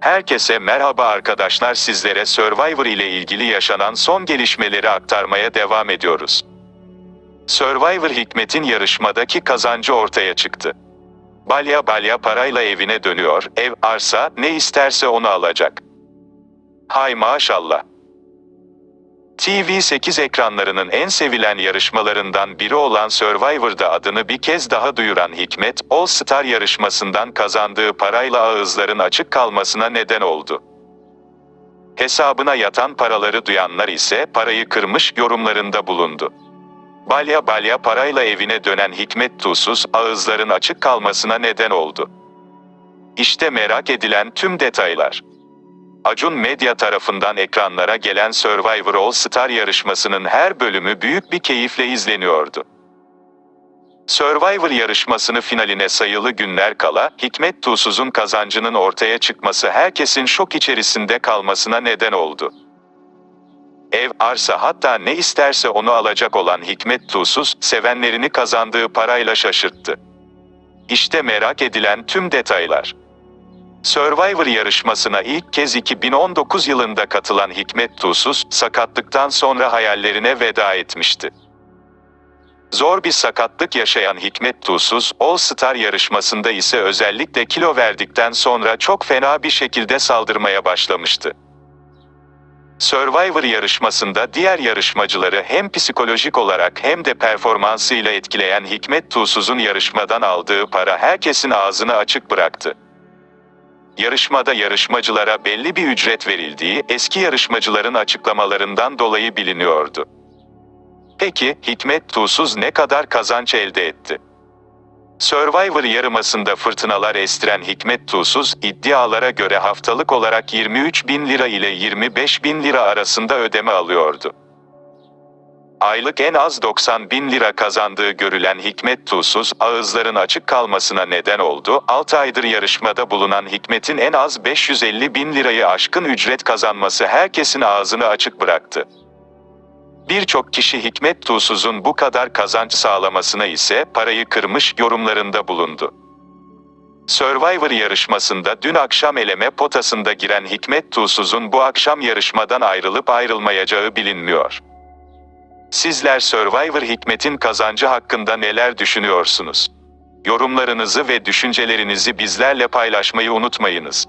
Herkese merhaba arkadaşlar sizlere Survivor ile ilgili yaşanan son gelişmeleri aktarmaya devam ediyoruz. Survivor Hikmet'in yarışmadaki kazancı ortaya çıktı. Balya balya parayla evine dönüyor, ev, arsa, ne isterse onu alacak. Hay maşallah. TV8 ekranlarının en sevilen yarışmalarından biri olan Survivor'da adını bir kez daha duyuran Hikmet, All Star yarışmasından kazandığı parayla ağızların açık kalmasına neden oldu. Hesabına yatan paraları duyanlar ise parayı kırmış yorumlarında bulundu. Balya balya parayla evine dönen Hikmet Tuğsuz, ağızların açık kalmasına neden oldu. İşte merak edilen tüm detaylar. Acun Medya tarafından ekranlara gelen Survivor All Star yarışmasının her bölümü büyük bir keyifle izleniyordu. Survivor yarışmasını finaline sayılı günler kala, Hikmet Tuğsuz'un kazancının ortaya çıkması herkesin şok içerisinde kalmasına neden oldu. Ev, arsa hatta ne isterse onu alacak olan Hikmet Tuğsuz, sevenlerini kazandığı parayla şaşırttı. İşte merak edilen tüm detaylar. Survivor yarışmasına ilk kez 2019 yılında katılan Hikmet Tuğsuz, sakatlıktan sonra hayallerine veda etmişti. Zor bir sakatlık yaşayan Hikmet Tuğsuz, All Star yarışmasında ise özellikle kilo verdikten sonra çok fena bir şekilde saldırmaya başlamıştı. Survivor yarışmasında diğer yarışmacıları hem psikolojik olarak hem de performansıyla etkileyen Hikmet Tuğsuz'un yarışmadan aldığı para herkesin ağzını açık bıraktı. Yarışmada yarışmacılara belli bir ücret verildiği eski yarışmacıların açıklamalarından dolayı biliniyordu. Peki Hikmet Tuğsuz ne kadar kazanç elde etti? Survivor yarımasında fırtınalar estiren Hikmet Tuğsuz, iddialara göre haftalık olarak 23 bin lira ile 25 bin lira arasında ödeme alıyordu. Aylık en az 90 bin lira kazandığı görülen Hikmet Tuğsuz, ağızların açık kalmasına neden oldu. 6 aydır yarışmada bulunan Hikmet'in en az 550 bin lirayı aşkın ücret kazanması herkesin ağzını açık bıraktı. Birçok kişi Hikmet Tuğsuz'un bu kadar kazanç sağlamasına ise parayı kırmış yorumlarında bulundu. Survivor yarışmasında dün akşam eleme potasında giren Hikmet Tuğsuz'un bu akşam yarışmadan ayrılıp ayrılmayacağı bilinmiyor. Sizler Survivor Hikmet'in kazancı hakkında neler düşünüyorsunuz? Yorumlarınızı ve düşüncelerinizi bizlerle paylaşmayı unutmayınız.